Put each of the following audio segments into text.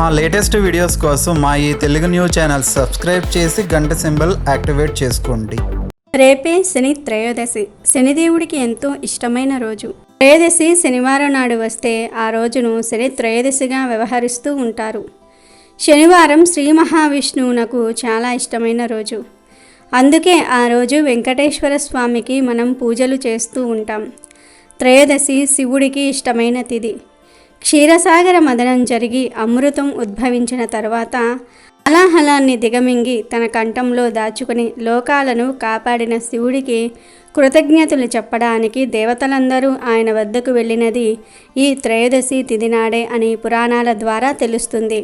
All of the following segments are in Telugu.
మా లేటెస్ట్ వీడియోస్ కోసం మా ఈ తెలుగు న్యూస్ ఛానల్ సబ్స్క్రైబ్ చేసి గంట సింబల్ యాక్టివేట్ చేసుకోండి. రేపే శని త్రయోదశి. శనిదేవుడికి ఎంతో ఇష్టమైన రోజు. త్రయోదశి శనివారం నాడు వస్తే ఆ రోజును శని త్రయోదశిగా వ్యవహరిస్తూ ఉంటారు. శనివారం శ్రీ మహావిష్ణువునకు చాలా ఇష్టమైన రోజు. అందుకే ఆ రోజు వెంకటేశ్వర స్వామికి మనం పూజలు చేస్తూ ఉంటాం. త్రయోదశి శివుడికి ఇష్టమైన తిథి. క్షీరసాగర మదనం జరిగి అమృతం ఉద్భవించిన తర్వాత అలాహలాన్ని దిగమింగి తన కంఠంలో దాచుకుని లోకాలను కాపాడిన శివుడికి కృతజ్ఞతలు చెప్పడానికి దేవతలందరూ ఆయన వద్దకు వెళ్ళినది ఈ త్రయోదశి తిథి నాడే అని పురాణాల ద్వారా తెలుస్తుంది.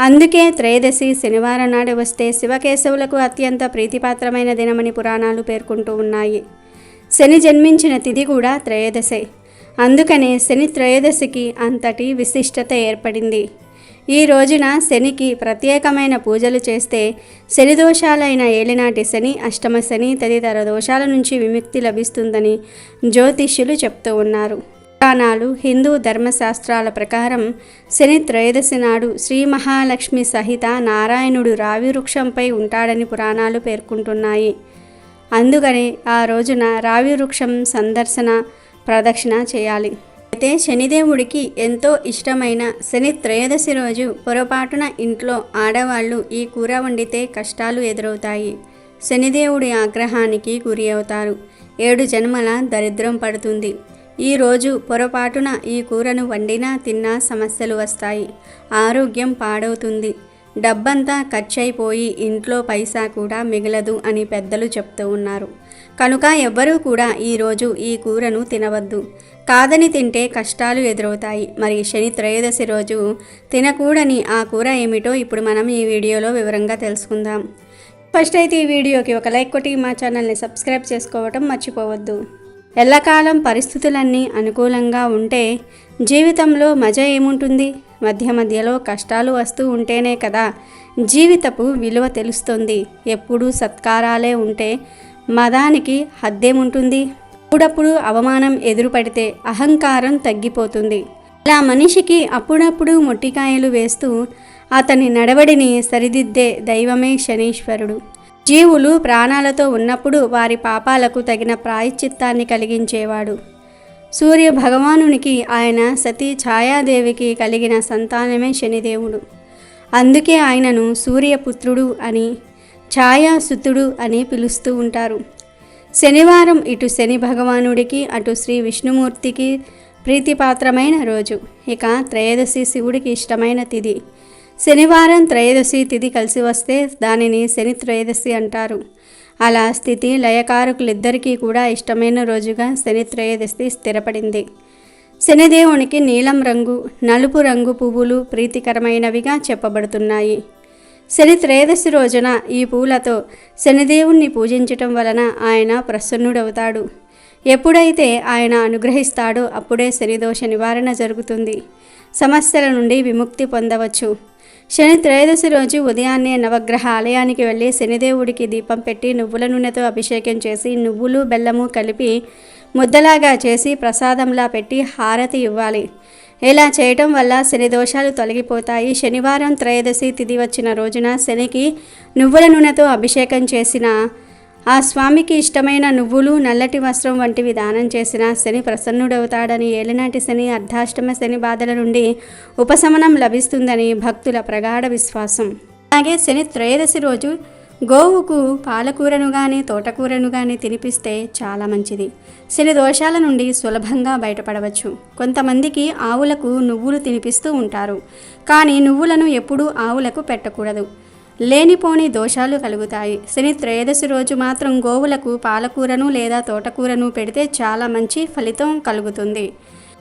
అందుకే త్రయోదశి శనివారం నాడు వస్తే శివకేశవులకు అత్యంత ప్రీతిపాత్రమైన దినమని పురాణాలు పేర్కొంటూ ఉన్నాయి. శని జన్మించిన తిథి కూడా త్రయోదశే. అందుకనే శని త్రయోదశికి అంతటి విశిష్టత ఏర్పడింది. ఈ రోజున శనికి ప్రత్యేకమైన పూజలు చేస్తే శని దోషాలైన ఏలినాటి శని అష్టమ శని తదితర దోషాల నుంచి విముక్తి లభిస్తుందని జ్యోతిష్యులు చెప్తూ ఉన్నారు. పురాణాలు హిందూ ధర్మశాస్త్రాల ప్రకారం శని త్రయోదశి నాడు శ్రీ మహాలక్ష్మి సహిత నారాయణుడు రావి వృక్షంపై ఉంటాడని పురాణాలు పేర్కొంటున్నాయి. అందుకని ఆ రోజున రావి వృక్షం సందర్శన ప్రదక్షిణ చేయాలి. అయితే శనిదేవుడికి ఎంతో ఇష్టమైన శని త్రయోదశి రోజు పొరపాటున ఇంట్లో ఆడవాళ్ళు ఈ కూర వండితే కష్టాలు ఎదురవుతాయి. శనిదేవుడి ఆగ్రహానికి గురి అవుతారు. ఏడు జన్మల దరిద్రం పడుతుంది. ఈ రోజు పొరపాటున ఈ కూరను వండినా తిన్నా సమస్యలు వస్తాయి. ఆరోగ్యం పాడవుతుంది. డబ్బంతా ఖర్చయిపోయి ఇంట్లో పైసా కూడా మిగలదు అని పెద్దలు చెప్తూ ఉన్నారు. కనుక ఎవ్వరూ కూడా ఈరోజు ఈ కూరను తినవద్దు. కాదని తింటే కష్టాలు ఎదురవుతాయి. మరి శని త్రయోదశి రోజు తినకూడని ఆ కూర ఏమిటో ఇప్పుడు మనం ఈ వీడియోలో వివరంగా తెలుసుకుందాం. ఫస్ట్ అయితే ఈ వీడియోకి ఒక లైక్ కొట్టి మా ఛానల్ని సబ్స్క్రైబ్ చేసుకోవటం మర్చిపోవద్దు. ఎల్లకాలం పరిస్థితులన్నీ అనుకూలంగా ఉంటే జీవితంలో మజ ఏముంటుంది? మధ్య మధ్యలో కష్టాలు వస్తూ ఉంటేనే కదా జీవితపు విలువ తెలుస్తుంది. ఎప్పుడూ సత్కారాలే ఉంటే మదానికి హద్దేముంటుంది? అప్పుడప్పుడు అవమానం ఎదురుపడితే అహంకారం తగ్గిపోతుంది. ఇలా మనిషికి అప్పుడప్పుడు మొట్టికాయలు వేస్తూ అతని నడవడిని సరిదిద్దే దైవమే శనీశ్వరుడు. జీవులు ప్రాణాలతో ఉన్నప్పుడు వారి పాపాలకు తగిన ప్రాయశ్చిత్తాన్ని కలిగించేవాడు. సూర్య భగవానునికి ఆయన సతీ ఛాయాదేవికి కలిగిన సంతానమే శనిదేవుడు. అందుకే ఆయనను సూర్యపుత్రుడు అని ఛాయాసుతుడు అని పిలుస్తూ ఉంటారు. శనివారం ఇటు శని భగవానుడికి అటు శ్రీ విష్ణుమూర్తికి ప్రీతిపాత్రమైన రోజు. ఇక త్రయోదశి శివుడికి ఇష్టమైన తిథి. శనివారం త్రయోదశి తిథి కలిసి వస్తే దానిని శని త్రయోదశి అంటారు. అలా స్థితి లయకారకులిద్దరికీ కూడా ఇష్టమైన రోజుగా శని త్రయోదశి స్థిరపడింది. శనిదేవునికి నీలం రంగు నలుపు రంగు పువ్వులు ప్రీతికరమైనవిగా చెప్పబడుతున్నాయి. శని త్రయోదశి రోజున ఈ పూలతో శనిదేవుణ్ణి పూజించటం వలన ఆయన ప్రసన్నుడవుతాడు. ఎప్పుడైతే ఆయన అనుగ్రహిస్తాడో అప్పుడే శనిదోష నివారణ జరుగుతుంది. సమస్యల నుండి విముక్తి పొందవచ్చు. శని త్రయోదశి రోజు ఉదయాన్నే నవగ్రహ ఆలయానికి వెళ్ళి శనిదేవుడికి దీపం పెట్టి నువ్వుల నూనెతో అభిషేకం చేసి నువ్వులు బెల్లము కలిపి ముద్దలాగా చేసి ప్రసాదంలా పెట్టి హారతి ఇవ్వాలి. ఇలా చేయటం వల్ల శని దోషాలు తొలగిపోతాయి. శనివారం త్రయోదశి తిథి వచ్చిన రోజున శనికి నువ్వుల నూనెతో అభిషేకం చేసిన ఆ స్వామికి ఇష్టమైన నువ్వులు నల్లటి వస్త్రం వంటివి దానం చేసిన శని ప్రసన్నుడవుతాడని ఏలినాటి శని అర్ధాష్టమ శని బాధల నుండి ఉపశమనం లభిస్తుందని భక్తుల ప్రగాఢ విశ్వాసం. అలాగే శని త్రయోదశి రోజు గోవుకు పాలకూరను కానీ తోటకూరను కానీ తినిపిస్తే చాలా మంచిది. శని దోషాల నుండి సులభంగా బయటపడవచ్చు. కొంతమందికి ఆవులకు నువ్వులు తినిపిస్తూ ఉంటారు. కానీ నువ్వులను ఎప్పుడూ ఆవులకు పెట్టకూడదు. లేనిపోని దోషాలు కలుగుతాయి. శని త్రయోదశి రోజు మాత్రం గోవులకు పాలకూరను లేదా తోటకూరను పెడితే చాలా మంచి ఫలితం కలుగుతుంది.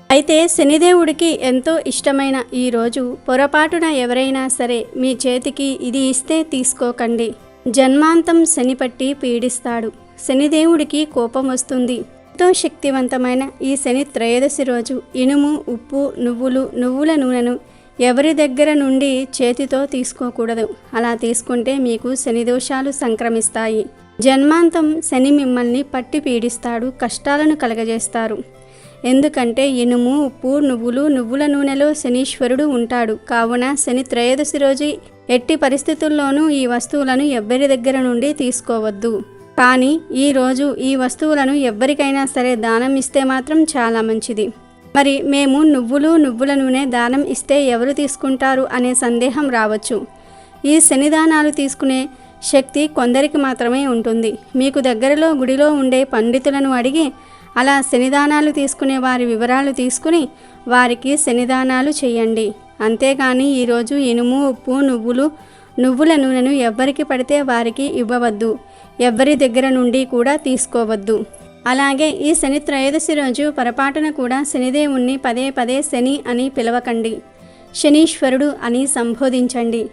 అయితే శనిదేవుడికి ఎంతో ఇష్టమైన ఈ రోజు పొరపాటున ఎవరైనా సరే మీ చేతికి ఇది ఇస్తే తీసుకోకండి. జన్మాంతం శని పట్టి పీడిస్తాడు. శనిదేవుడికి కోపం వస్తుంది. ఎంతో శక్తివంతమైన ఈ శని త్రయోదశి రోజు ఇనుము ఉప్పు నువ్వులు నువ్వుల నూనెను ఎవరి దగ్గర నుండి చేతితో తీసుకోకూడదు. అలా తీసుకుంటే మీకు శని దోషాలు సంక్రమిస్తాయి. జన్మాంతం శని మిమ్మల్ని పట్టి పీడిస్తాడు కష్టాలను కలగజేస్తారు. ఎందుకంటే ఇనుము ఉప్పు నువ్వులు నువ్వుల నూనెలో శనీశ్వరుడు ఉంటాడు. కావున శని త్రయోదశి రోజు ఎట్టి పరిస్థితుల్లోనూ ఈ వస్తువులను ఎవ్వరి దగ్గర నుండి తీసుకోవద్దు. కానీ ఈ రోజు ఈ వస్తువులను ఎవ్వరికైనా సరే దానం ఇస్తే మాత్రం చాలా మంచిది. మరి మేము నువ్వులు నువ్వుల నూనె దానం ఇస్తే ఎవరు తీసుకుంటారు అనే సందేహం రావచ్చు. ఈ శనిదానాలు తీసుకునే శక్తి కొందరికి మాత్రమే ఉంటుంది. మీకు దగ్గరలో గుడిలో ఉండే పండితులను అడిగి అలా శనిదానాలు తీసుకునే వారి వివరాలు తీసుకుని వారికి శనిదానాలు చేయండి. అంతేగాని ఈరోజు ఇనుము ఉప్పు నువ్వులు నువ్వుల నూనెను ఎవ్వరికి పడితే వారికి ఇవ్వవద్దు. ఎవ్వరి దగ్గర నుండి కూడా తీసుకోవద్దు. అలాగే ఈ శని త్రయోదశి రోజు పొరపాటున కూడా శనిదేవుణ్ణి పదే పదే శని అని పిలవకండి. శనీశ్వరుడు అని సంబోధించండి.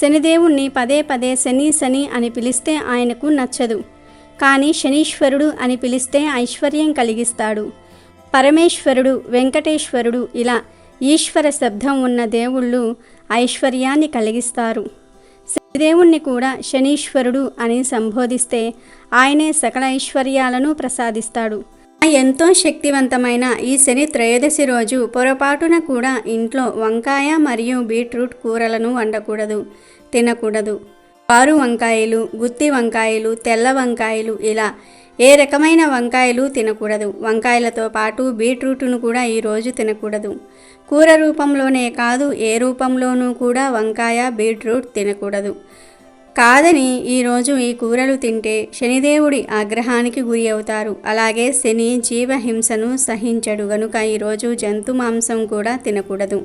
శనిదేవుణ్ణి పదే పదే శని శని అని పిలిస్తే ఆయనకు నచ్చదు. కానీ శనీశ్వరుడు అని పిలిస్తే ఐశ్వర్యం కలిగిస్తాడు. పరమేశ్వరుడు వెంకటేశ్వరుడు ఇలా ఈశ్వర శబ్దం ఉన్న దేవుళ్ళు ఐశ్వర్యాన్ని కలిగిస్తారు. దేవుణ్ణి కూడా శనీశ్వరుడు అని సంబోధిస్తే ఆయనే సకల ఐశ్వర్యాలను ప్రసాదిస్తాడు. ఎంతో శక్తివంతమైన ఈ శని త్రయోదశి రోజు పొరపాటున కూడా ఇంట్లో వంకాయ మరియు బీట్రూట్ కూరలను వండకూడదు తినకూడదు. పారు వంకాయలు గుత్తి వంకాయలు తెల్ల వంకాయలు ఇలా ఏ రకమైన వంకాయలు తినకూడదు. వంకాయలతో పాటు బీట్రూట్ను కూడా ఈరోజు తినకూడదు. కూర రూపంలోనే కాదు ఏ రూపంలోనూ కూడా వంకాయ బీట్రూట్ తినకూడదు. కాదని ఈరోజు ఈ కూరలు తింటే శనిదేవుడి ఆగ్రహానికి గురి అవుతారు. అలాగే శని జీవహింసను సహించడు. గనుక ఈరోజు జంతు మాంసం కూడా తినకూడదు.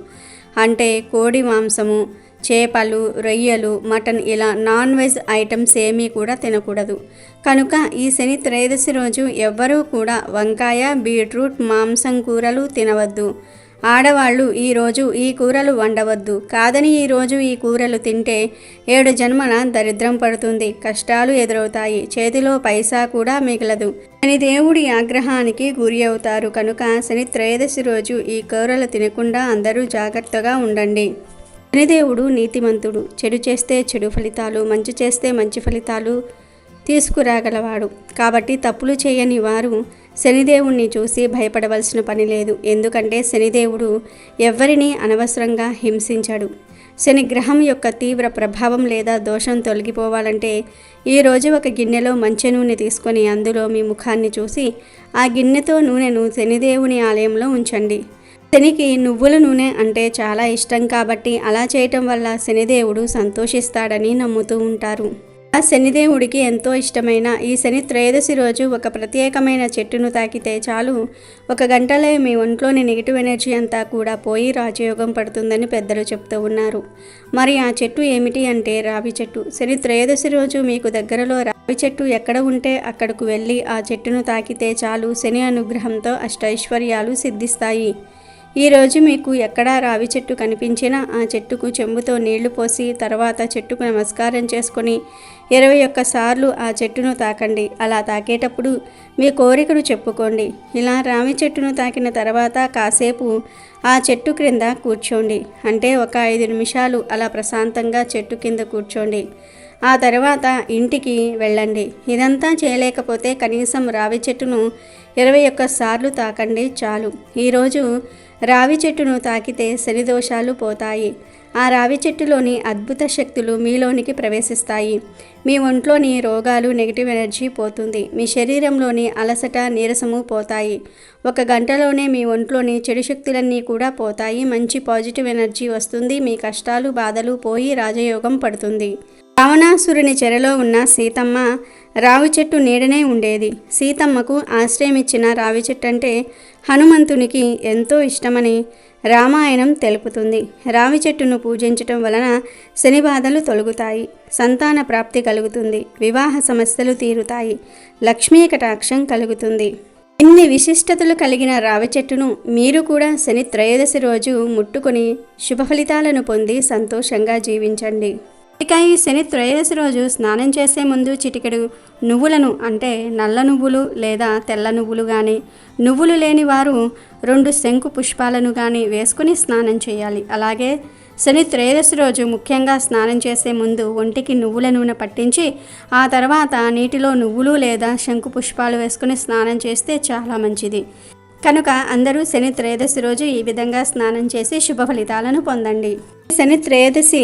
అంటే కోడి మాంసము చేపలు రొయ్యలు మటన్ ఇలా నాన్ వెజ్ ఐటమ్స్ ఏమీ కూడా తినకూడదు. కనుక ఈ శని త్రయోదశి రోజు ఎవ్వరూ కూడా వంకాయ బీట్రూట్ మాంసం కూరలు తినవద్దు. ఆడవాళ్ళు ఈరోజు ఈ కూరలు వండవద్దు. కాదని ఈరోజు ఈ కూరలు తింటే ఏడు జన్మల దరిద్రం పడుతుంది కష్టాలు ఎదురవుతాయి చేతిలో పైసా కూడా మిగలదు. శని దేవుడి ఆగ్రహానికి గురి అవుతారు. కనుక శని త్రయోదశి రోజు ఈ కూరలు తినకుండా అందరూ జాగ్రత్తగా ఉండండి. శనిదేవుడు నీతిమంతుడు చెడు చేస్తే చెడు ఫలితాలు మంచి చేస్తే మంచి ఫలితాలు తీసుకురాగలవాడు. కాబట్టి తప్పులు చేయని వారు శనిదేవుణ్ణి చూసి భయపడవలసిన పని లేదు. ఎందుకంటే శనిదేవుడు ఎవ్వరినీ అనవసరంగా హింసించడు. శని గ్రహం యొక్క తీవ్ర ప్రభావం లేదా దోషం తొలగిపోవాలంటే ఈరోజు ఒక గిన్నెలో మంచి నూనె తీసుకొని అందులో మీ ముఖాన్ని చూసి ఆ గిన్నెతో నూనెను శనిదేవుని ఆలయంలో ఉంచండి. శనికి నువ్వుల నూనె అంటే చాలా ఇష్టం కాబట్టి అలా చేయటం వల్ల శనిదేవుడు సంతోషిస్తాడని నమ్ముతూ ఉంటారు. ఆ శనిదేవుడికి ఎంతో ఇష్టమైన ఈ శని త్రయోదశి రోజు ఒక ప్రత్యేకమైన చెట్టును తాకితే చాలు. ఒక గంటలో మీ ఒంట్లోని నెగిటివ్ ఎనర్జీ అంతా కూడా పోయి రాజయోగం పడుతుందని పెద్దలు చెప్తూ ఉన్నారు. మరి ఆ చెట్టు ఏమిటి అంటే రావి చెట్టు. శని త్రయోదశి రోజు మీకు దగ్గరలో రావి చెట్టు ఎక్కడ ఉంటే అక్కడకు వెళ్ళి ఆ చెట్టును తాకితే చాలు. శని అనుగ్రహంతో అష్టైశ్వర్యాలు సిద్ధిస్తాయి. ఈరోజు మీకు ఎక్కడా రావి చెట్టు కనిపించినా ఆ చెట్టుకు చెంబుతో నీళ్ళు పోసి తర్వాత చెట్టుకు నమస్కారం చేసుకొని ఇరవై ఒక్క సార్లు ఆ చెట్టును తాకండి. అలా తాకేటప్పుడు మీ కోరికను చెప్పుకోండి. ఇలా రావి చెట్టును తాకిన తర్వాత కాసేపు ఆ చెట్టు క్రింద కూర్చోండి. అంటే ఒక ఐదు నిమిషాలు అలా ప్రశాంతంగా చెట్టు కింద కూర్చోండి. ఆ తర్వాత ఇంటికి వెళ్ళండి. ఇదంతా చేయలేకపోతే కనీసం రావి చెట్టును ఇరవై ఒక్క సార్లు తాకండి చాలు. ఈరోజు రావి చెట్టును తాకితే శని దోషాలు పోతాయి. ఆ రావి చెట్టులోని అద్భుత శక్తులు మీలోనికి ప్రవేశిస్తాయి. మీ ఒంట్లోని రోగాలు నెగిటివ్ ఎనర్జీ పోతుంది. మీ శరీరంలోని అలసట నీరసము పోతాయి. ఒక గంటలోనే మీ ఒంట్లోని చెడు శక్తులన్నీ కూడా పోతాయి. మంచి పాజిటివ్ ఎనర్జీ వస్తుంది. మీ కష్టాలు బాధలు పోయి రాజయోగం పడుతుంది. రావణాసురుని చెరలో ఉన్న సీతమ్మ రావి చెట్టు నీడనే ఉండేది. సీతమ్మకు ఆశ్రయమిచ్చిన రావి చెట్టు అంటే హనుమంతునికి ఎంతో ఇష్టమని రామాయణం తెలుపుతుంది. రావి చెట్టును పూజించటం వలన శని బాధలు తొలగుతాయి. సంతాన ప్రాప్తి కలుగుతుంది. వివాహ సమస్యలు తీరుతాయి. లక్ష్మీ కటాక్షం కలుగుతుంది. ఇన్ని విశిష్టతలు కలిగిన రావి చెట్టును మీరు కూడా శని త్రయోదశి రోజు ముట్టుకొని శుభ ఫలితాలను పొంది సంతోషంగా జీవించండి. ఇక ఈ శని త్రయోదశి రోజు స్నానం చేసే ముందు చిటికెడు నువ్వులను అంటే నల్ల నువ్వులు లేదా తెల్ల నువ్వులు కానీ నువ్వులు లేని వారు రెండు శంకు పుష్పాలను కానీ వేసుకుని స్నానం చేయాలి. అలాగే శని త్రయోదశి రోజు ముఖ్యంగా స్నానం చేసే ముందు ఒంటికి నువ్వుల నూనె పట్టించి ఆ తర్వాత నీటిలో నువ్వులు లేదా శంకు పుష్పాలు వేసుకుని స్నానం చేస్తే చాలా మంచిది. కనుక అందరూ శని త్రయోదశి రోజు ఈ విధంగా స్నానం చేసి శుభ ఫలితాలను పొందండి. శని త్రయోదశి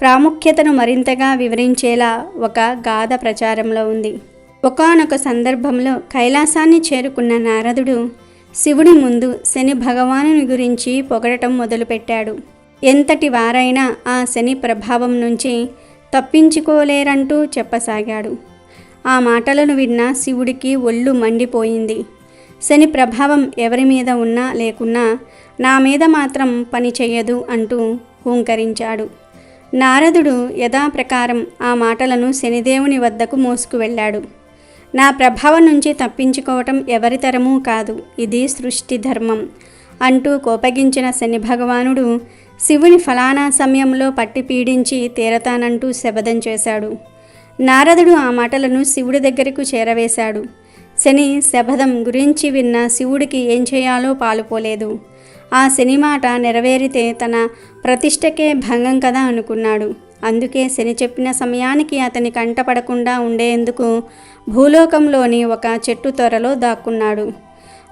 ప్రాముఖ్యతను మరింతగా వివరించేలా ఒక గాథ ప్రచారంలో ఉంది. ఒకానొక సందర్భంలో కైలాసాన్ని చేరుకున్న నారదుడు శివుడి ముందు శని భగవానుని గురించి పొగడటం మొదలుపెట్టాడు. ఎంతటి వారైనా ఆ శని ప్రభావం నుంచి తప్పించుకోలేరంటూ చెప్పసాగాడు. ఆ మాటలను విన్న శివుడికి ఒళ్ళు మండిపోయింది. శని ప్రభావం ఎవరి మీద ఉన్నా లేకున్నా నా మీద మాత్రం పని చెయ్యదు అంటూ హూంకరించాడు. నారదుడు యథాప్రకారం ఆ మాటలను శనిదేవుని వద్దకు మోసుకు వెళ్ళాడు నా ప్రభావం నుంచి తప్పించుకోవటం ఎవరితరమూ కాదు ఇది సృష్టి ధర్మం. అంటూ కోపగించిన శని భగవానుడు శివుని ఫలానా సమయంలో పట్టి పీడించి తీరతానంటూ శబదం చేశాడు. నారదుడు ఆ మాటలను శివుడి దగ్గరకు చేరవేశాడు. శని శబదం గురించి విన్న శివుడికి ఏం చేయాలో పాలుపోలేదు. ఆ శని మాట నెరవేరితే తన ప్రతిష్టకే భంగం కదా అనుకున్నాడు. అందుకే శని చెప్పిన సమయానికి అతని కంటపడకుండా ఉండేందుకు భూలోకంలోని ఒక చెట్టు త్వరలో దాక్కున్నాడు.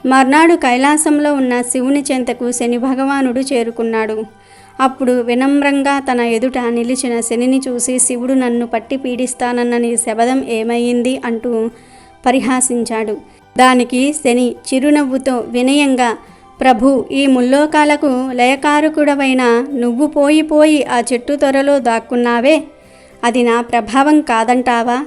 మర్నాడు కైలాసంలో ఉన్న శివుని చెంతకు శని భగవానుడు చేరుకున్నాడు. అప్పుడు వినమ్రంగా తన ఎదుట నిలిచిన శనిని చూసి శివుడు నన్ను పట్టి పీడిస్తానన్న నీ శబదం ఏమయ్యింది అంటూ పరిహాసించాడు. దానికి శని చిరునవ్వుతో వినయంగా ప్రభు ఈ ముల్లోకాలకు లయకారకుడవైన నువ్వు పోయి పోయి ఆ చెట్టు త్వరలో దాక్కున్నావే. అది నా ప్రభావం కాదంటావా?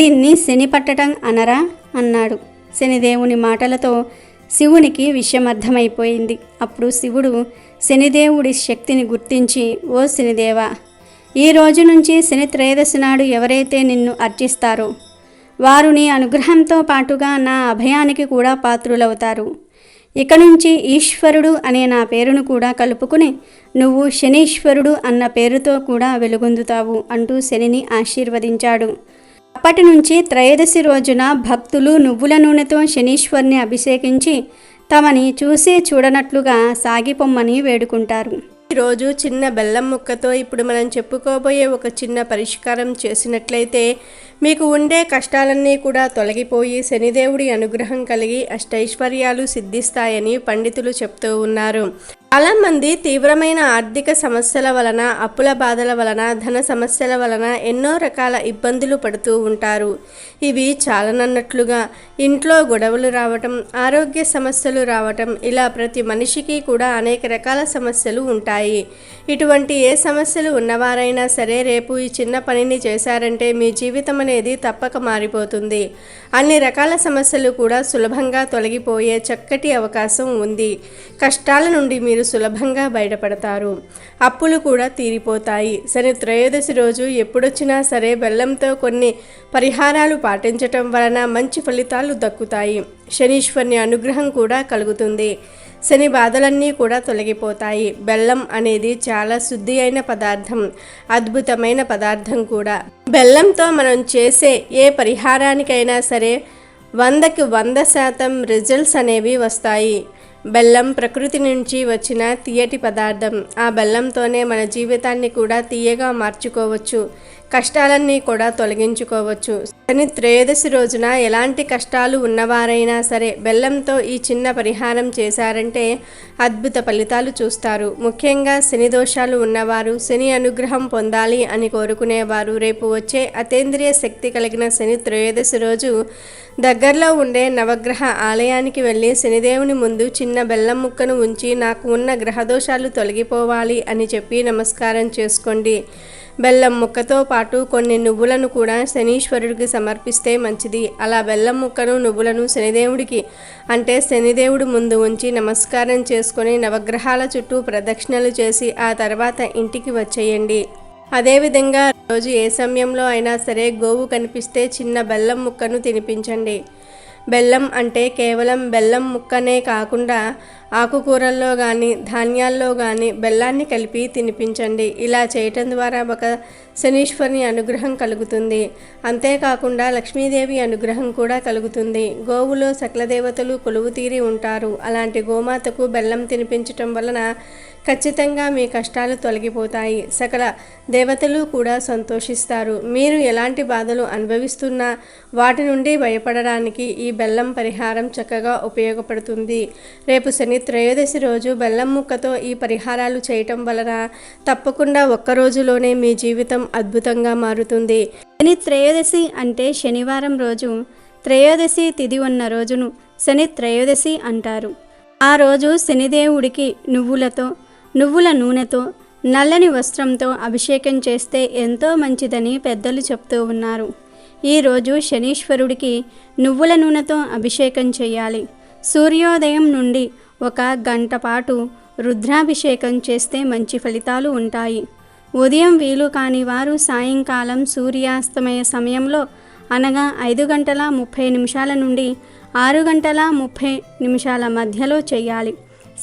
దీన్ని శని పట్టడం అనరా? అన్నాడు. శనిదేవుని మాటలతో శివునికి విషయమర్థమైపోయింది అప్పుడు శివుడు శనిదేవుడి శక్తిని గుర్తించి ఓ శనిదేవా ఈ రోజు నుంచి శని త్రయోదశి నాడు ఎవరైతే నిన్ను అర్చిస్తారో వారు నీ అనుగ్రహంతో పాటుగా నా అభయానికి కూడా పాత్రులవుతారు. ఇక నుంచి ఈశ్వరుడు అనే నా పేరును కూడా కలుపుకుని నువ్వు శనీశ్వరుడు అన్న పేరుతో కూడా వెలుగొందుతావు అంటూ శనిని ఆశీర్వదించాడు. అప్పటి నుంచి త్రయోదశి రోజున భక్తులు నువ్వుల నూనెతో శనీశ్వరుని అభిషేకించి తమని చూసి చూడనట్లుగా సాగిపొమ్మని వేడుకుంటారు. ఈరోజు చిన్న బెల్లం ముక్కతో ఇప్పుడు మనం చెప్పుకోబోయే ఒక చిన్న పరిష్కారం చేసినట్లయితే మీకు ఉండే కష్టాలన్నీ కూడా తొలగిపోయి శనిదేవుడి అనుగ్రహం కలిగి అష్టైశ్వర్యాలు సిద్ధిస్తాయని పండితులు చెప్తూ ఉన్నారు. చాలామంది తీవ్రమైన ఆర్థిక సమస్యల వలన అప్పుల బాధల వలన ధన సమస్యల వలన ఎన్నో రకాల ఇబ్బందులు పడుతూ ఉంటారు. ఇవి చాలనన్నట్లుగా ఇంట్లో గొడవలు రావటం ఆరోగ్య సమస్యలు రావటం ఇలా ప్రతి మనిషికి కూడా అనేక రకాల సమస్యలు ఉంటాయి. ఇటువంటి ఏ సమస్యలు ఉన్నవారైనా సరే రేపు ఈ చిన్న పనిని చేశారంటే మీ జీవితం అనేది తప్పక మారిపోతుంది. అన్ని రకాల సమస్యలు కూడా సులభంగా తొలగిపోయే చక్కటి అవకాశం ఉంది. కష్టాల నుండి మీరు సులభంగా బయటపడతారు. అప్పులు కూడా తీరిపోతాయి. శని త్రయోదశి రోజు ఎప్పుడొచ్చినా సరే బెల్లంతో కొన్ని పరిహారాలు పాటించటం వలన మంచి ఫలితాలు దక్కుతాయి. శనీశ్వరుని అనుగ్రహం కూడా కలుగుతుంది. శని బాధలన్నీ కూడా తొలగిపోతాయి. బెల్లం అనేది చాలా శుద్ధి అయిన పదార్థం అద్భుతమైన పదార్థం కూడా. బెల్లంతో మనం చేసే ఏ పరిహారానికైనా సరే వందకి వంద శాతం రిజల్ట్స్ అనేవి వస్తాయి. బెల్లం ప్రకృతి నుంచి వచ్చిన తీయటి పదార్థం. ఆ బెల్లంతోనే మన జీవితాన్ని కూడా తీయగా మార్చుకోవచ్చు. కష్టాలన్నీ కూడా తొలగించుకోవచ్చు. శని త్రయోదశి రోజున ఎలాంటి కష్టాలు ఉన్నవారైనా సరే బెల్లంతో ఈ చిన్న పరిహారం చేశారంటే అద్భుత ఫలితాలు చూస్తారు. ముఖ్యంగా శని దోషాలు ఉన్నవారు శని అనుగ్రహం పొందాలి అని కోరుకునేవారు. రేపు వచ్చే అతేంద్రియ శక్తి కలిగిన శని త్రయోదశి రోజు దగ్గరలో ఉండే నవగ్రహ ఆలయానికి వెళ్ళి శనిదేవుని ముందు చిన్న బెల్లం ముక్కను ఉంచి నాకు ఉన్న గ్రహదోషాలు తొలగిపోవాలి అని చెప్పి నమస్కారం చేసుకోండి. బెల్లం ముక్కతో పాటు కొన్ని నువ్వులను కూడా శనీశ్వరుడికి సమర్పిస్తే మంచిది. అలా బెల్లం ముక్కను నువ్వులను శనిదేవుడికి అంటే శనిదేవుడు ముందు ఉంచి నమస్కారం చేసుకొని నవగ్రహాల చుట్టూ ప్రదక్షిణలు చేసి ఆ తర్వాత ఇంటికి వచ్చేయండి. అదేవిధంగా రోజు ఏ సమయంలో అయినా సరే గోవు కనిపిస్తే చిన్న బెల్లం ముక్కను తినిపించండి. బెల్లం అంటే కేవలం బెల్లం ముక్కనే కాకుండా ఆకుకూరల్లో కానీ ధాన్యాల్లో కానీ బెల్లాన్ని కలిపి తినిపించండి. ఇలా చేయటం ద్వారా ఒక శనీశ్వరుని అనుగ్రహం కలుగుతుంది. అంతేకాకుండా లక్ష్మీదేవి అనుగ్రహం కూడా కలుగుతుంది. గోవులో సకల దేవతలు కొలువు తీరి ఉంటారు. అలాంటి గోమాతకు బెల్లం తినిపించటం వలన ఖచ్చితంగా మీ కష్టాలు తొలగిపోతాయి. సకల దేవతలు కూడా సంతోషిస్తారు. మీరు ఎలాంటి బాధలు అనుభవిస్తున్నా వాటి నుండి భయపడడానికి ఈ బెల్లం పరిహారం చక్కగా ఉపయోగపడుతుంది. రేపు శని త్రయోదశి రోజు బెల్లం ముక్కతో ఈ పరిహారాలు చేయటం వలన తప్పకుండా ఒక్క రోజులోనే మీ జీవితం అద్భుతంగా మారుతుంది. శని త్రయోదశి అంటే శనివారం రోజు త్రయోదశి తిది ఉన్న రోజును శని త్రయోదశి అంటారు. ఆ రోజు శనిదేవుడికి నువ్వులతో నువ్వుల నూనెతో నల్లని వస్త్రంతో అభిషేకం చేస్తే ఎంతో మంచిదని పెద్దలు చెప్తూ ఉన్నారు. ఈరోజు శనీశ్వరుడికి నువ్వుల నూనెతో అభిషేకం చేయాలి. సూర్యోదయం నుండి ఒక గంట పాటు రుద్రాభిషేకం చేస్తే మంచి ఫలితాలు ఉంటాయి. ఉదయం వీలు కాని వారు సాయంకాలం సూర్యాస్తమయ సమయంలో అనగా ఐదు గంటల ముప్పై నిమిషాల నుండి ఆరు గంటల ముప్పై నిమిషాల మధ్యలో చేయాలి.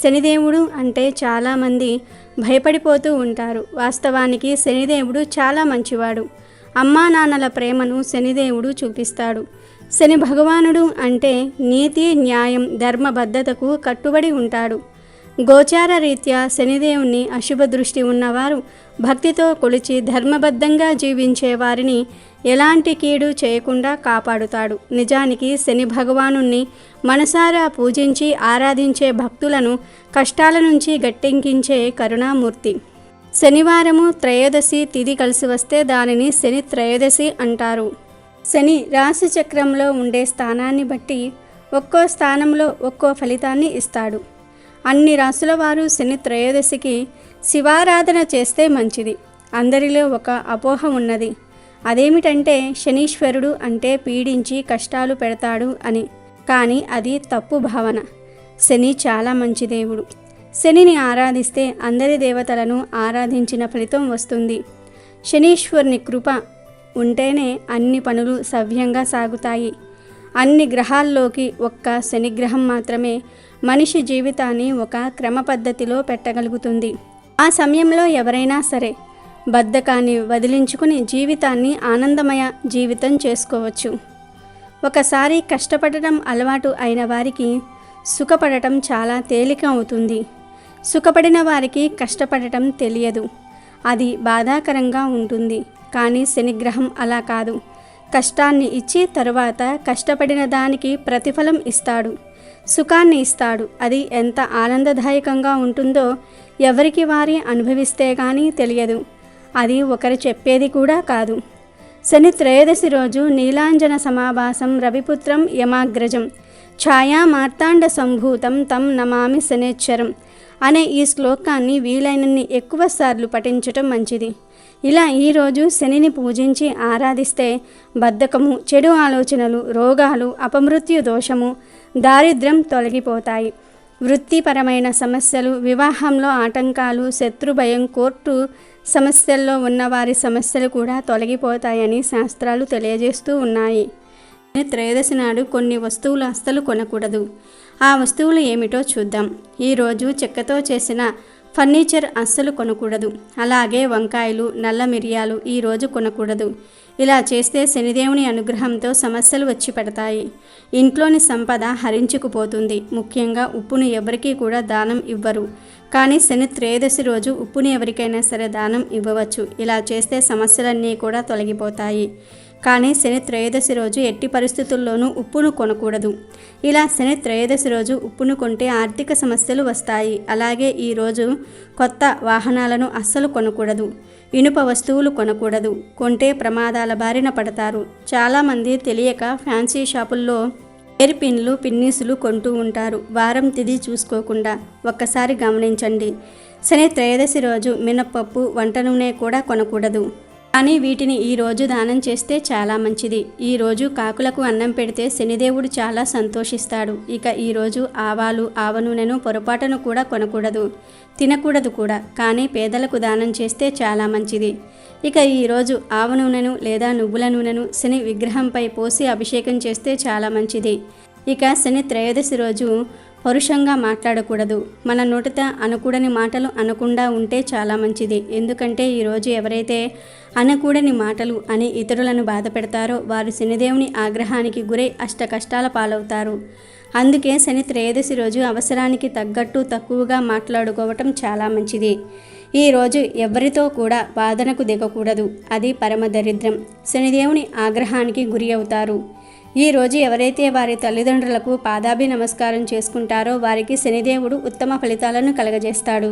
శనిదేవుడు అంటే చాలామంది భయపడిపోతూ ఉంటారు. వాస్తవానికి శనిదేవుడు చాలా మంచివాడు. అమ్మా నాన్నల ప్రేమను శనిదేవుడు చూపిస్తాడు. శని భగవానుడు అంటే నీతి న్యాయం ధర్మబద్ధతకు కట్టుబడి ఉంటాడు. గోచార రీత్యా శనిదేవుని అశుభ దృష్టి ఉన్నవారు భక్తితో కొలిచి ధర్మబద్ధంగా జీవించే వారిని ఎలాంటి కీడు చేయకుండా కాపాడుతాడు. నిజానికి శని భగవానుణ్ణి మనసారా పూజించి ఆరాధించే భక్తులను కష్టాల నుంచి గట్టెంకించే కరుణామూర్తి. శనివారము త్రయోదశి తిది కలిసి వస్తే దానిని శని త్రయోదశి అంటారు. శని రాశి చక్రంలో ఉండే స్థానాన్ని బట్టి ఒక్కో స్థానంలో ఒక్కో ఫలితాన్ని ఇస్తాడు. అన్ని రాసుల వారు శని త్రయోదశికి శివారాధన చేస్తే మంచిది. అందరిలో ఒక అపోహ ఉన్నది. అదేమిటంటే శనీశ్వరుడు అంటే పీడించి కష్టాలు పెడతాడు అని. కానీ అది తప్పు భావన. శని చాలా మంచి దేవుడు. శనిని ఆరాధిస్తే అందరి దేవతలను ఆరాధించిన ఫలితం వస్తుంది. శనీశ్వరుని కృప ఉంటేనే అన్ని పనులు సవ్యంగా సాగుతాయి. అన్ని గ్రహాల్లోకి ఒక్క శనిగ్రహం మాత్రమే మనిషి జీవితాన్ని ఒక క్రమ పద్ధతిలో పెట్టగలుగుతుంది. ఆ సమయంలో ఎవరైనా సరే బద్ధకాన్ని వదిలించుకుని జీవితాన్ని ఆనందమయ జీవితం చేసుకోవచ్చు. ఒకసారి కష్టపడటం అలవాటు అయిన వారికి సుఖపడటం చాలా తేలిక అవుతుంది. సుఖపడిన వారికి కష్టపడటం తెలియదు. అది బాధాకరంగా ఉంటుంది. కానీ శనిగ్రహం అలా కాదు. కష్టాన్ని ఇచ్చి తరువాత కష్టపడిన దానికి ప్రతిఫలం ఇస్తాడు. సుఖాన్ని ఇస్తాడు. అది ఎంత ఆనందదాయకంగా ఉంటుందో ఎవరికి వారి అనుభవిస్తే కానీ తెలియదు. అది ఒకరు చెప్పేది కూడా కాదు. శని త్రయోదశి రోజు నీలాంజన సమాభాసం రవిపుత్రం యమాగ్రజం ఛాయా మార్తాండ సంభూతం తం నమామి శనేశ్వరం అనే ఈ శ్లోకాన్ని వీలైనన్ని ఎక్కువసార్లు పఠించటం మంచిది. ఇలా ఈరోజు శనిని పూజించి ఆరాధిస్తే బద్ధకము చెడు ఆలోచనలు రోగాలు అపమృత్యు దోషము దారిద్ర్యం తొలగిపోతాయి. వృత్తిపరమైన సమస్యలు వివాహంలో ఆటంకాలు శత్రు భయం కోర్టు సమస్యల్లో ఉన్నవారి సమస్యలు కూడా తొలగిపోతాయని శాస్త్రాలు తెలియజేస్తూ ఉన్నాయి. త్రయోదశి నాడు కొన్ని వస్తువులు అస్సలు కొనకూడదు. ఆ వస్తువులు ఏమిటో చూద్దాం. ఈరోజు చెక్కతో చేసిన ఫర్నిచర్ అస్సలు కొనకూడదు. అలాగే వంకాయలు నల్ల మిరియాలు ఈరోజు కొనకూడదు. ఇలా చేస్తే శనిదేవుని అనుగ్రహంతో సమస్యలు వచ్చి పడతాయి. ఇంట్లోని సంపద హరించుకుపోతుంది. ముఖ్యంగా ఉప్పును ఎవరికీ కూడా దానం ఇవ్వరు. కానీ శని త్రయోదశి రోజు ఉప్పుని ఎవరికైనా సరే దానం ఇవ్వవచ్చు. ఇలా చేస్తే సమస్యలన్నీ కూడా తొలగిపోతాయి. కానీ శని త్రయోదశి రోజు ఎట్టి పరిస్థితుల్లోనూ ఉప్పును కొనకూడదు. ఇలా శని త్రయోదశి రోజు ఉప్పును కొంటే ఆర్థిక సమస్యలు వస్తాయి. అలాగే ఈరోజు కొత్త వాహనాలను అస్సలు కొనకూడదు. ఇనుప వస్తువులు కొనకూడదు. కొంటే ప్రమాదాల బారిన పడతారు. చాలామంది తెలియక ఫ్యాన్సీ షాపుల్లో ఎయిర్ పిన్లు పిన్నీసులు కొంటూ ఉంటారు. వారం తిది చూసుకోకుండా ఒక్కసారి గమనించండి. శని త్రయోదశి రోజు మినప్పప్పు వంట నూనె కూడా కొనకూడదు. కానీ వీటిని ఈరోజు దానం చేస్తే చాలా మంచిది. ఈ రోజు కాకులకు అన్నం పెడితే శనిదేవుడు చాలా సంతోషిస్తాడు. ఇక ఈరోజు ఆవాలు ఆవ నూనెను పొరపాటును కూడా కొనకూడదు. తినకూడదు కూడా. కానీ పేదలకు దానం చేస్తే చాలా మంచిది. ఇక ఈరోజు ఆవ నూనెను లేదా నువ్వుల నూనెను శని విగ్రహంపై పోసి అభిషేకం చేస్తే చాలా మంచిది. ఇక శని త్రయోదశి రోజు పరుషంగా మాట్లాడకూడదు. మన నోటిత అనకూడని మాటలు అనకుండా ఉంటే చాలా మంచిది. ఎందుకంటే ఈరోజు ఎవరైతే అనకూడని మాటలు అని ఇతరులను బాధ పెడతారో వారు శనిదేవుని ఆగ్రహానికి గురై అష్ట కష్టాల పాలవుతారు. అందుకే శని త్రయోదశి రోజు అవసరానికి తగ్గట్టు తక్కువగా మాట్లాడుకోవటం చాలా మంచిది. ఈ రోజు ఎవరితో కూడా వాదనకు దిగకూడదు. అది పరమ దరిద్రం. శనిదేవుని ఆగ్రహానికి గురి అవుతారు. ఈ రోజు ఎవరైతే వారి తల్లిదండ్రులకు పాదాభి నమస్కారం చేసుకుంటారో వారికి శనిదేవుడు ఉత్తమ ఫలితాలను కలగజేస్తాడు.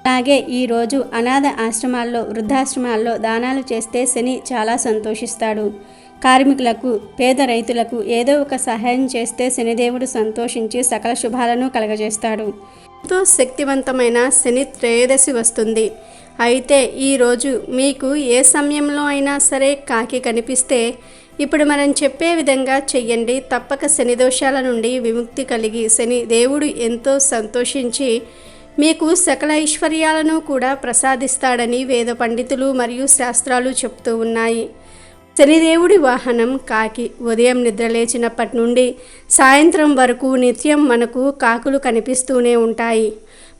అలాగే ఈరోజు అనాథ ఆశ్రమాల్లో వృద్ధాశ్రమాల్లో దానాలు చేస్తే శని చాలా సంతోషిస్తాడు. కార్మికులకు పేద రైతులకు ఏదో ఒక సహాయం చేస్తే శనిదేవుడు సంతోషించి సకల శుభాలను కలగజేస్తాడు. ఎంతో శక్తివంతమైన శని త్రయోదశి వస్తుంది. అయితే ఈరోజు మీకు ఏ సమయంలో అయినా సరే కాకి కనిపిస్తే ఇప్పుడు మనం చెప్పే విధంగా చెయ్యండి. తప్పక శని దోషాల నుండి విముక్తి కలిగి శని దేవుడు ఎంతో సంతోషించి మీకు సకల ఐశ్వర్యాలను కూడా ప్రసాదిస్తాడని వేద పండితులు మరియు శాస్త్రాలు చెప్తూ ఉన్నాయి. శనిదేవుడి వాహనం కాకి. ఉదయం నిద్రలేచినప్పటి నుండి సాయంత్రం వరకు నిత్యం మనకు కాకులు కనిపిస్తూనే ఉంటాయి.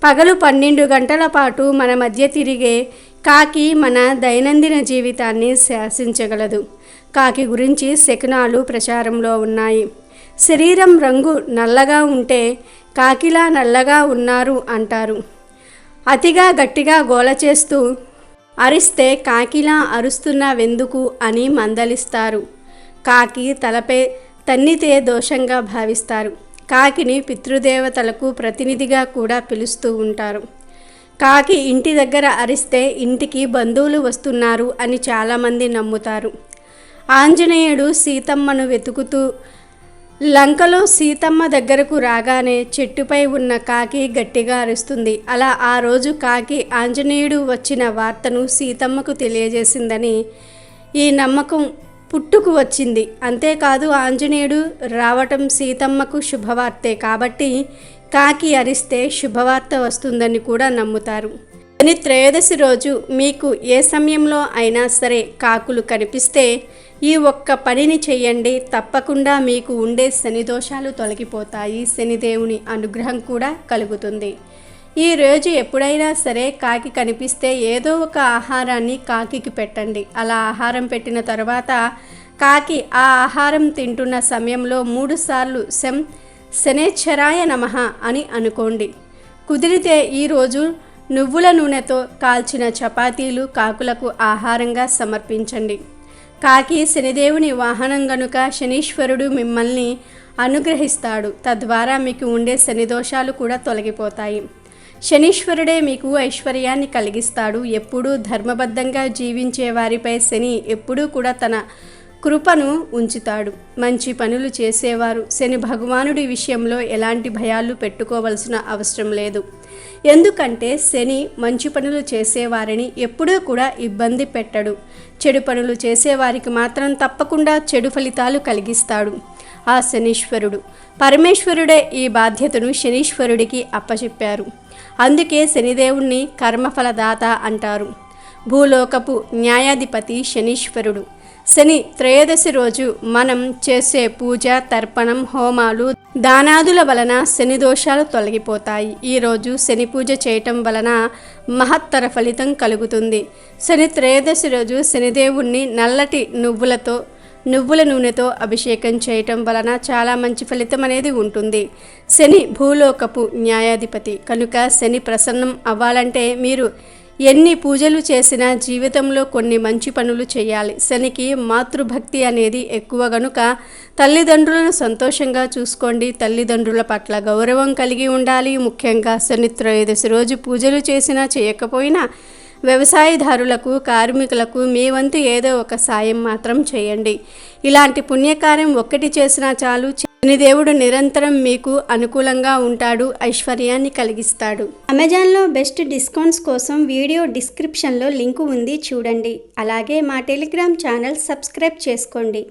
పగలు పన్నెండు గంటల పాటు మన మధ్య తిరిగే కాకి మన దైనందిన జీవితాన్ని శాసించగలదు. కాకి గురించి శకునాలు ప్రచారంలో ఉన్నాయి. శరీరం రంగు నల్లగా ఉంటే కాకిలా నల్లగా ఉన్నారు అంటారు. అతిగా గట్టిగా గోల చేస్తూ అరిస్తే కాకిలా అరుస్తున్నావెందుకు అని మందలిస్తారు. కాకి తలపై తన్నితే దోషంగా భావిస్తారు. కాకిని పితృదేవతలకు ప్రతినిధిగా కూడా పిలుస్తూ ఉంటారు. కాకి ఇంటి దగ్గర అరిస్తే ఇంటికి బంధువులు వస్తున్నారు అని చాలామంది నమ్ముతారు. ఆంజనేయుడు సీతమ్మను వెతుకుతూ లంకలో సీతమ్మ దగ్గరకు రాగానే చెట్టుపై ఉన్న కాకి గట్టిగా అరుస్తుంది. అలా ఆ రోజు కాకి ఆంజనేయుడు వచ్చిన వార్తను సీతమ్మకు తెలియజేసిందని ఈ నమ్మకం పుట్టుకు వచ్చింది. అంతేకాదు ఆంజనేయుడు రావటం సీతమ్మకు శుభవార్తే కాబట్టి కాకి అరిస్తే శుభవార్త వస్తుందని కూడా నమ్ముతారు. కానీ త్రయోదశి రోజు మీకు ఏ సమయంలో అయినా సరే కాకులు కనిపిస్తే ఈ ఒక్క పనిని చేయండి. తప్పకుండా మీకు ఉండే శని దోషాలు తొలగిపోతాయి. శనిదేవుని అనుగ్రహం కూడా కలుగుతుంది. ఈ రోజు ఎప్పుడైనా సరే కాకి కనిపిస్తే ఏదో ఒక ఆహారాన్ని కాకికి పెట్టండి. అలా ఆహారం పెట్టిన తర్వాత కాకి ఆ ఆహారం తింటున్న సమయంలో మూడుసార్లు శం శనేశ్వరాయ నమః అని అనుకోండి. కుదిరితే ఈరోజు నువ్వుల నూనెతో కాల్చిన చపాతీలు కాకులకు ఆహారంగా సమర్పించండి. కాకి శనిదేవుని వాహనం గనుక శనీశ్వరుడు మిమ్మల్ని అనుగ్రహిస్తాడు తద్వారా మీకు ఉండే శని దోషాలు కూడా తొలగిపోతాయి. శనీశ్వరుడే మీకు ఐశ్వర్యాన్ని కలిగిస్తాడు. ఎప్పుడూ ధర్మబద్ధంగా జీవించే వారిపై శని ఎప్పుడూ కూడా తన కృపను ఉంచుతాడు. మంచి పనులు చేసేవారు. శని భగవానుడి విషయంలో ఎలాంటి భయాలు పెట్టుకోవలసిన అవసరం లేదు. ఎందుకంటే శని మంచి పనులు చేసేవారిని ఎప్పుడూ కూడా ఇబ్బంది పెట్టడు. చెడు పనులు చేసేవారికి మాత్రం తప్పకుండా చెడు ఫలితాలు కలిగిస్తాడు. ఆ శనీశ్వరుడు. పరమేశ్వరుడే ఈ బాధ్యతను శనీశ్వరుడికి అప్పచెప్పారు. అందుకే శనిదేవుణ్ణి కర్మఫలదాత అంటారు. భూలోకపు న్యాయాధిపతి శనీశ్వరుడు. శని త్రయోదశి రోజు మనం చేసే పూజ తర్పణం హోమాలు దానాదుల వలన శని దోషాలు తొలగిపోతాయి. ఈరోజు శని పూజ చేయటం వలన మహత్తర ఫలితం కలుగుతుంది. శని త్రయోదశి రోజు శనిదేవుణ్ణి నల్లటి నువ్వులతో నువ్వుల నూనెతో అభిషేకం చేయటం వలన చాలా మంచి ఫలితం అనేది ఉంటుంది. శని భూలోకపు న్యాయాధిపతి. కనుక శని ప్రసన్నం అవ్వాలంటే మీరు ఎన్ని పూజలు చేసినా జీవితంలో కొన్ని మంచి పనులు చేయాలి. శనికి మాతృభక్తి అనేది ఎక్కువ గనుక తల్లిదండ్రులను సంతోషంగా చూసుకోండి. తల్లిదండ్రుల పట్ల గౌరవం కలిగి ఉండాలి. ముఖ్యంగా శని త్రయోదశి రోజు పూజలు చేసినా చేయకపోయినా వ్యవసాయదారులకు కార్మికులకు మీ వంతు ఏదో ఒక సాయం మాత్రం చేయండి. ఇలాంటి పుణ్యకార్యం ఒక్కటి చేసినా చాలు దేవుడు నిరంతరం మీకు అనుకూలంగా ఉంటాడు ఐశ్వర్యాన్ని కలిగిస్తాడు. అమెజాన్లో బెస్ట్ డిస్కౌంట్స్ కోసం వీడియో డిస్క్రిప్షన్లో లింకు ఉంది చూడండి. అలాగే మా టెలిగ్రామ్ ఛానల్ సబ్స్క్రైబ్ చేసుకోండి.